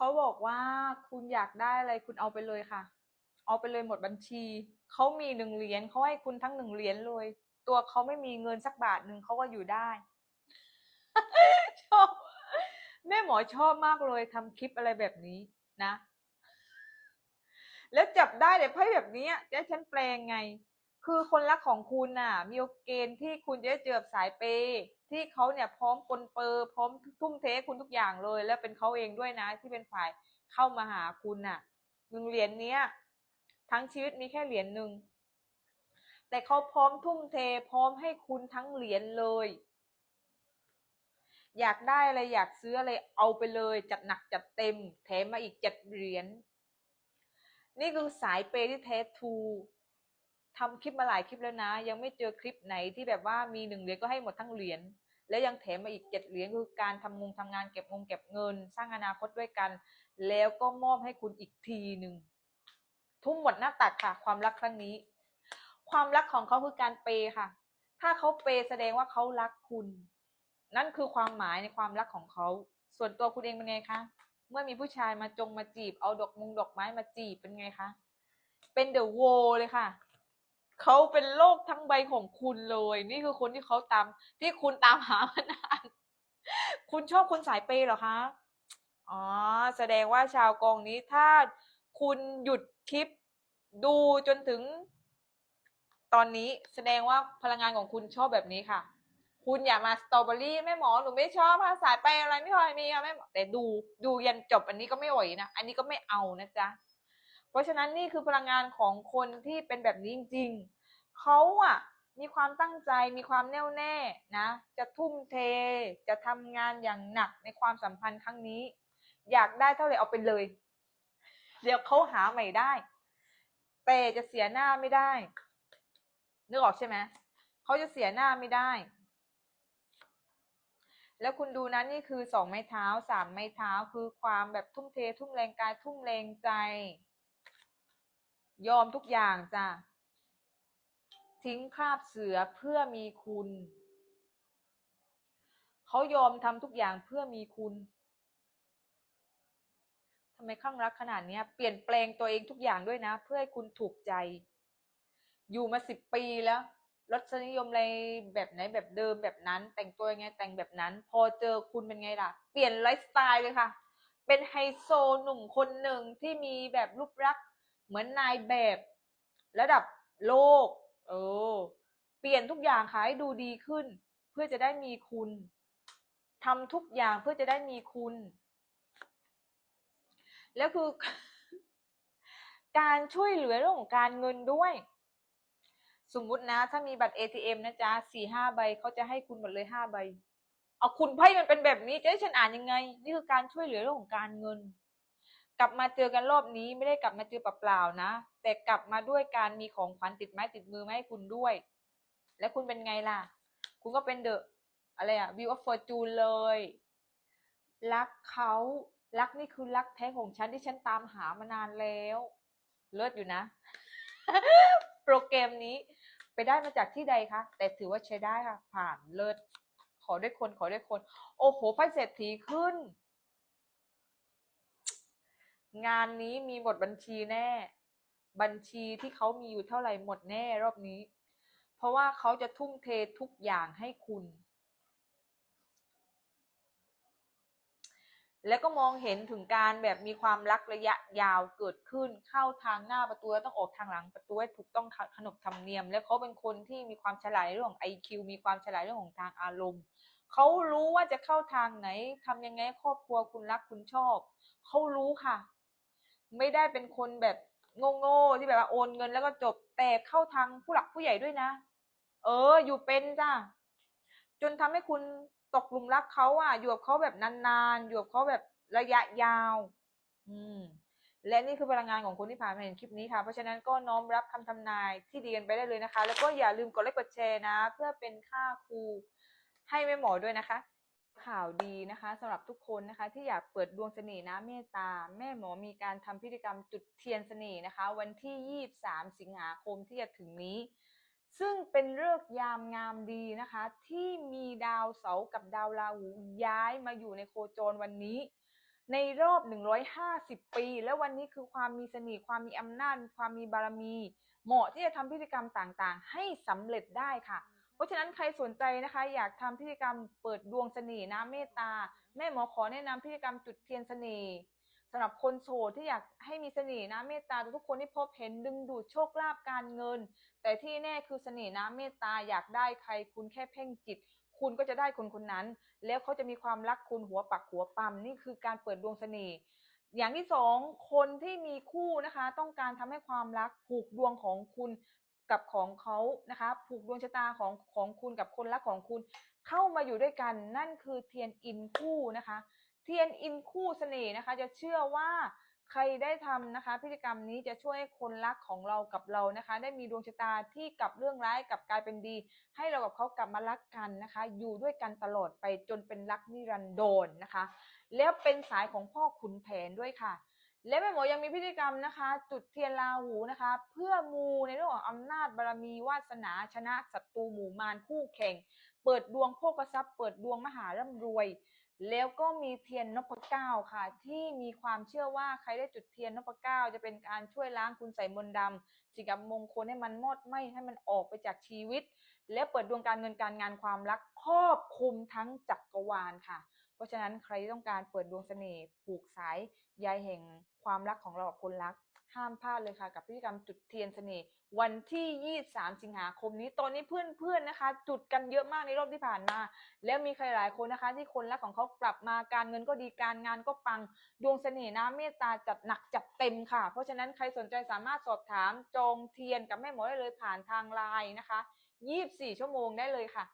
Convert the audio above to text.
เขาบอกว่าคุณอยากได้อะไรคุณเอาไปเลยค่ะ เอาไปเลยหมดบัญชี เขามีหนึ่งเหรียญเขาให้คุณทั้งหนึ่งเหรียญเลย ตัวเขาไม่มีเงินสักบาทหนึ่งเขาก็อยู่ได้ชอบแม่หมอชอบมากเลยทำคลิปอะไรแบบนี้นะ แล้วจับได้แต่ไพ่แบบนี้จะฉันแปลงไง คือคนรักของคุณน่ะ มีโอกาสที่คุณจะได้เจอบสายเปย์ที่เขาเนี่ยพร้อมปนเปอร์พร้อมทุ่มเทคุณทุกอย่างเลย แล้วเป็นเขาเองด้วยนะ ที่เป็นฝ่ายเข้ามาหาคุณน่ะหนึ่งเหรียญเนี้ย ทั้งชีวิตมีแค่เหรียญหนึ่งแต่เขาพร้อมทุ่มเท พร้อมให้คุณทั้งเหรียญเลย อยากได้อะไรอยากซื้ออะไรเอาไปเลย จัดหนักจัดเต็ม แถมมาอีกเจ็ดเหรียญนี่คือสายเปย์ที่แท้ทู ทำคลิปมาหลายคลิปแล้วนะ ยังไม่เจอคลิปไหนที่แบบว่ามีหนึ่งเหรียญก็ให้หมดทั้งเหรียญและยังแถมมาอีกเจ็ดเหรียญคือการทำงงทำงานเก็บงงเก็บเงิน สร้างอนาคตด้วยกัน แล้วก็มอบให้คุณอีกทีหนึ่งทุ่มหมดหน้าตักค่ะ ความรักครั้งนี้ ความรักของเขาคือการเปย์ค่ะ ถ้าเขาเปย์แสดงว่าเขารักคุณ นั่นคือความหมายในความรักของเขา ส่วนตัวคุณเองเป็นไงคะเมื่อมีผู้ชายมาจงมาจีบเอาดอกมงดอกไม้มาจีบเป็นไงคะเป็นเดอะโวเลยค่ะ เขาเป็นโลกทั้งใบของคุณเลย นี่คือคนที่เขาตาม ที่คุณตามหามานาน คุณชอบคนสายเปย์เหรอคะอ๋อแสดงว่าชาวกองนี้ถ้าคุณหยุดคลิปดูจนถึง ตอนนี้แสดงว่าพลังงานของคุณชอบแบบนี้ค่ะ คุณอย่ามาสตรอเบอรี่แม่หมอหนูไม่ชอบภาษายไปอะไรไม่ค่อยมีค่ะแม่หมอแต่ดูดูยันจบอันนี้ก็ไม่ไหวนะอันนี้ก็ไม่เอานะจ๊ะ เพราะฉะนั้นนี่คือพลังงานของคนที่เป็นแบบนี้จริงๆเขาอะมีความตั้งใจมีความแน่วแน่นะ จะทุ่มเท จะทำงานอย่างหนักในความสัมพันธ์ครั้งนี้ อยากได้เท่าไหร่เอาไปเลย เดี๋ยวเขาหาใหม่ได้ แต่จะเสียหน้าไม่ได้ นึกออกใช่ไหมเขาจะเสียหน้าไม่ได้ แล้วคุณดูนะนี่คือสองไม้เท้าสามไม้เท้าคือความแบบทุ่มเท ทุ่มแรงกายทุ่มแรงใจ ยอมทุกอย่างจ้ะ ทิ้งคราบเสือเพื่อมีคุณ เขายอมทำทุกอย่างเพื่อมีคุณทำไมข้างรักขนาดนี้เปลี่ยนแปลงตัวเองทุกอย่างด้วยนะ เพื่อให้คุณถูกใจ อยู่มาสิบปีแล้วรสนิยมอะไรแบบไหนแบบเดิมแบบนั้น แต่งตัวยังไงแต่งแบบนั้น พอเจอคุณเป็นไงล่ะ เปลี่ยนไลฟ์สไตล์เลยค่ะ เป็นไฮโซหนุ่มคนหนึ่งที่มีแบบรูปลักษณ์ เหมือนนายแบบ ระดับโลก เออ เปลี่ยนทุกอย่างค่ะให้ดูดีขึ้น เพื่อจะได้มีคุณทำทุกอย่างเพื่อจะได้มีคุณ แล้วคือ การช่วยเหลือเรื่องของการเงินด้วย สมมุตินะ ถ้ามีบัตร ATM นะจ๊ะสี่ห้าใบเขาจะให้คุณหมดเลยห้าใบ เอาคุณไพ่มันเป็นแบบนี้จะให้ฉันอ่านยังไง นี่คือการช่วยเหลือเรื่องของการเงิน กลับมาเจอกันรอบนี้ไม่ได้กลับมาเจอเปล่าๆนะ แต่กลับมาด้วยการมีของขวัญติดไม้ติดมือมาให้คุณด้วย และคุณเป็นไงล่ะ คุณก็เป็นเดอะอะไรอะ view of fortune เลย รักเขารักนี่คือรักแท้ของฉันที่ฉันตามหามานานแล้ว เลิศอยู่นะ โปรแกรมนี้ไปได้มาจากที่ใดคะ แต่ถือว่าใช้ได้ค่ะ ผ่านเลิศ ขอด้วยคน ขอด้วยคน โอ้โหไพ่เศรษฐีขึ้น งานนี้มีหมดบัญชีแน่ บัญชีที่เขามีอยู่เท่าไหร่หมดแน่รอบนี้ เพราะว่าเขาจะทุ่มเททุกอย่างให้คุณ แล้วก็มองเห็นถึงการแบบมีความรักระยะยาวเกิดขึ้นเข้าทางหน้าประตูแล้วต้องออกทางหลังประตูให้ถูกต้องขนบธรรมเนียม และเขาเป็นคนที่มีความฉลาดเรื่องของ IQ มีความฉลาดเรื่องของทางอารมณ์เขารู้ว่าจะเข้าทางไหนทำยังไงครอบครัวคุณรักคุณชอบ เขารู้ค่ะ ไม่ได้เป็นคนแบบโง่ๆที่แบบว่าโอนเงินแล้วก็จบแต่เข้าทางผู้หลักผู้ใหญ่ด้วยนะ เออ อยู่เป็นจ้าจนทำให้คุณตกหลุมรักเขาอะอยู่กับเขาแบบนานๆอยู่กับเขาแบบระยะยาว อืม และนี่คือพลังงานของคนที่ผ่านมาเห็นคลิปนี้ค่ะ เพราะฉะนั้นก็น้อมรับคำทำนายที่ดีกันไปได้เลยนะคะ แล้วก็อย่าลืมกดไลค์กดแชร์นะ เพื่อเป็นค่าครูให้แม่หมอด้วยนะคะ ข่าวดีนะคะสำหรับทุกคนนะคะ ที่อยากเปิดดวงเสน่ห์น้ำเมตตา แม่หมอมีการทำพิธีกรรมจุดเทียนเสน่ห์นะคะ วันที่ 23 สิงหาคมที่จะถึงนี้ ซึ่งเป็นเลิกษ์ยามงามดีนะคะ ที่มีดาวเสาร์กับดาวราหูย้ายมาอยู่ในโคจรวันนี้ ในรอบ 150 ปี แล้ววันนี้คือความมีเสน่ห์ความมีอำนาจ ความมีบารมี เหมาะที่จะทำพิธีกรรมต่างๆ ให้สำเร็จได้ค่ะ เพราะฉะนั้นใครสนใจนะคะ อยากทำพิธีกรรมเปิดดวงเสน่ห์น้ำเมตตา แม่หมอขอแนะนำพิธีกรรมจุดเทียนเสน่ห์สำหรับคนโสดที่อยากให้มีเสน่ห์น้ำเมตตาทุกคนที่พบเห็นดึงดูดโชคลาภการเงิน แต่ที่แน่คือเสน่ห์น้ำเมตตาอยากได้ใครคุณแค่เพ่งจิต คุณก็จะได้คนคนนั้น แล้วเขาจะมีความรักคุณหัวปักหัวปั๊มนี่คือการเปิดดวงเสน่ห์อย่างที่สองคนที่มีคู่นะคะ ต้องการทำให้ความรักผูกดวงของคุณ กับของเขานะคะผูกดวงชะตาของของคุณกับคนรักของคุณ เข้ามาอยู่ด้วยกันนั่นคือเทียนอินคู่นะคะ เทียนอินคู่เสน่ห์นะคะ จะเชื่อว่าใครได้ทำนะคะพิธีกรรมนี้จะช่วยให้คนรักของเรากับเรานะคะ ได้มีดวงชะตาที่กลับเรื่องร้ายกลับกลายเป็นดี ให้เรากับเขากลับมารักกันนะคะ อยู่ด้วยกันตลอดไปจนเป็นรักนิรันดรนะคะ แล้วเป็นสายของพ่อขุนแผนด้วยค่ะ และแม่หมอยังมีพิธีกรรมนะคะ จุดเทียนราหูนะคะ เพื่อมูในเรื่องของอำนาจบารมีวาสนาชนะศัตรูหมู่มารคู่แข่ง เปิดดวงโภคทรัพย์ เปิดดวงมหาร่ำรวย แล้วก็มีเทียนนพเก้าค่ะ ที่มีความเชื่อว่าใครได้จุดเทียนนพเก้าจะเป็นการช่วยล้างคุณใส่มนต์ดำสิ่งกับมงคลให้มันมอดไหมให้มันออกไปจากชีวิต และเปิดดวงการเงินการงานความรักครอบคลุมทั้งจักรวาลค่ะ เพราะฉะนั้นใครที่ต้องการเปิดดวงเสน่ห์ผูกสายใยแห่งความรักของเรากับคนรัก ห้ามพลาดเลยค่ะ กับพิธีกรรมจุดเทียนเสน่ห์วันที่ 23 สิงหาคมนี้ตอนนี้เพื่อนๆนะคะ จุดกันเยอะมากในรอบที่ผ่านมา แล้วมีใครหลายคนนะคะ ที่คนรักของเขากลับมาการเงินก็ดีการงานก็ปังดวงเสน่ห์น้ำเมตตาจัดหนักจัดเต็มค่ะ เพราะฉะนั้นใครสนใจสามารถสอบถามจองเทียนกับแม่หมอได้เลยผ่านทางไลน์นะคะ 24 ชั่วโมงได้เลยค่ะ